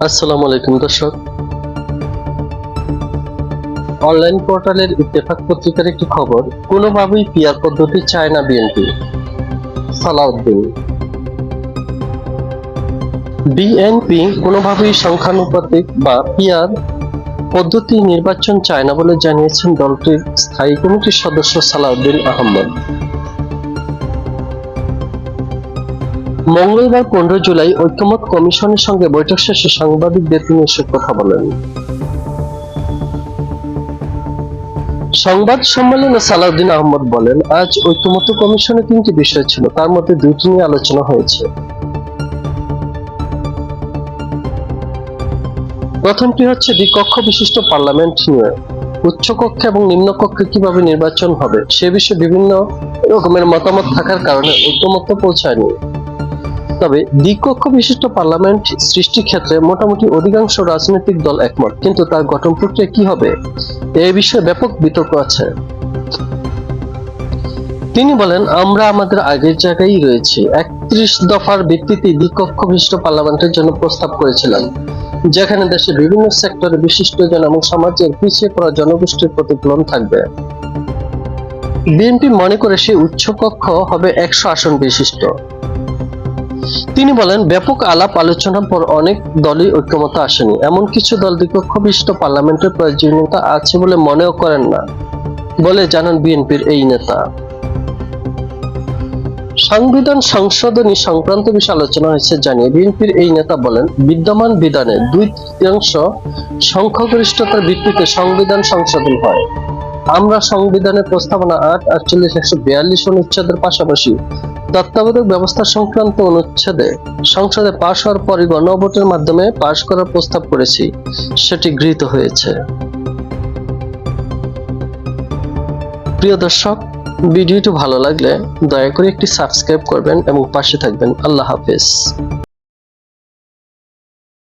আসসালামু আলাইকুম দর্শক। অনলাইন পোর্টালের ইত্তেফাক পত্রিকার একটি খবর, কোনোভাবেই পিয়ার পদ্ধতি চায় না বিএনপি সালাউদ্দিন। বিএনপি কোনোভাবেই সংখ্যানুপাতিক বা পিয়ার পদ্ধতি নির্বাচন চায় না বলে জানিয়েছেন দলটির স্থায়ী কমিটির সদস্য সালাউদ্দিন আহমদ। মঙ্গলবার পনেরো জুলাই ঐক্যমত কমিশনের সঙ্গে বৈঠক শেষে সাংবাদিকদের তিনি এসব কথা বলেন। সংবাদ সম্মেলনে সালাউদ্দিন আহমদ বলেন, আজ ঐক্যমত কমিশনে তিনটি বিষয় ছিল, তার মধ্যে দুইটি নিয়ে আলোচনা হয়েছে। প্রথমটি হচ্ছে দ্বিকক্ষ বিশিষ্ট পার্লামেন্ট নিয়ে। উচ্চকক্ষে এবং নিম্নকক্ষে কীভাবে নির্বাচন হবে, সে বিষয়ে বিভিন্ন রকমের মতামত থাকার কারণে ঐক্যমত্য পৌঁছায়নি। তবে দ্বিকক্ষ বিশিষ্ট পার্লামেন্ট সৃষ্টির ক্ষেত্রে মোটামুটি অধিকাংশ রাজনৈতিক দল একমত। কিন্তু তার গঠন প্রক্রিয়া কি হবে? এ বিষয়ে ব্যাপক বিতর্ক আছে। তিনি বলেন, আমরা আমাদের আগের জায়গায় রয়েছি। একত্রিশ দফার ভিত্তিতে দ্বিকক্ষ বিশিষ্ট পার্লামেন্টের জন্য প্রস্তাব করেছিলাম, যেখানে দেশের বিভিন্ন সেক্টরে বিশিষ্ট জন এবং সমাজের পিছিয়ে পড়া জনগোষ্ঠীর প্রতিফলন থাকবে। বিএনপি মনে করে সেই উচ্চকক্ষ হবে একশো আসন বিশিষ্ট। তিনি বলেন, ব্যাপক আলাপ আলোচনার পর অনেক দলই ঐক্যমত আসেনি। এমন কিছু দল দ্বিকক্ষ বিশিষ্ট পার্লামেন্টের প্রয়োজনীয়তা আছে বলে মনেও করেন না বলে জানান বিএনপির এই নেতা। সংবিধান সংশোধনী সংক্রান্ত বিষয়ে আলোচনা হয়েছে জানিয়ে বিএনপির এই নেতা বলেন, বিদ্যমান বিধানে দুই তৃতীয়াংশ সংখ্যাগরিষ্ঠতার ভিত্তিতে সংবিধান সংশোধন হয়। আমরা সংবিধানের প্রস্তাবনা আট, আটচল্লিশ, একশো বিয়াল্লিশ অনুচ্ছেদের পাশাপাশি তত্ত্বাবধায়ক ব্যবস্থা সংক্রান্ত অনুচ্ছেদে সংসদে পাশ হওয়ার পরই গণভোটের মাধ্যমে পাশ করার প্রস্তাব করেছি। সেটি গৃহীত হয়েছে। প্রিয় দর্শক, ভিডিওটি ভালো লাগলে দয়া করে একটি সাবস্ক্রাইব করবেন এবং পাশে থাকবেন। আল্লাহ হাফেজ।